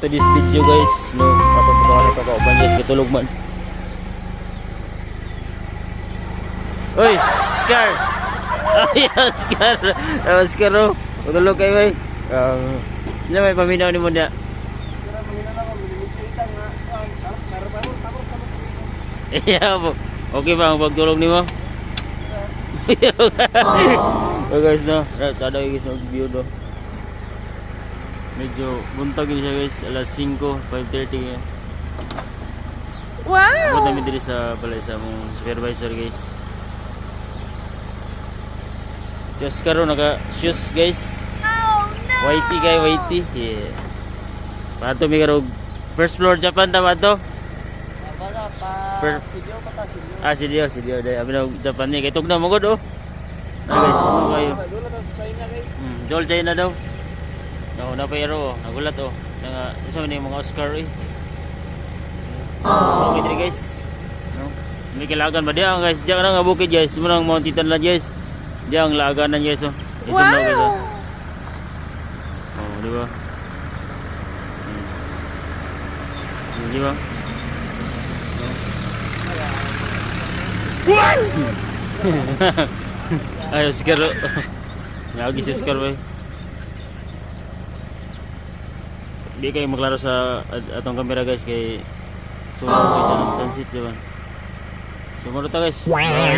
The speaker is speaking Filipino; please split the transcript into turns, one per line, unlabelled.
to this video guys. No, kapag ito ka na kauban guys, katulog man. Uy, Scar! Ayan, Scar! Uh, Scar, oh. Katulog kayo, bay. Um, ano may paminaw ni mo niya? Iya po. Okay ba ang pagtulog ni mo? oh guys no, tada guys no view do. Medyo buntag din siya guys, alas 5, 5.30 ngayon.
Wow!
Punta kami dito sa balay sa mong supervisor guys. Just karo naka shoes guys.
Oh no!
Whitey kay Whitey. Yeah. Pato mi karo first floor Japan tama to. Per- Ah, si Dio, si Dio. Dahil abi na Japan ni. Kay tugnaw mo god oh. Ah, guys, ano kayo? Hmm, Joel China daw. No, na pa ero, oh. nagulat oh. Nga, isa man yung mga Oscar eh. Okay diri guys. No. May kilagan ba diyan guys? Diyan na nga bukid guys. Muna ang Mount Titan lang guys. Diyan ang laganan guys oh. Isum na guys oh.
Wow!
Oh, di ba? Hmm. Di ba? Ayos, Skaro. Lagi si Skaro eh. Di kayo maglaro sa at- atong kamera guys kay sumaw kayo sa sunset diba? Sumunod ta guys. Bye.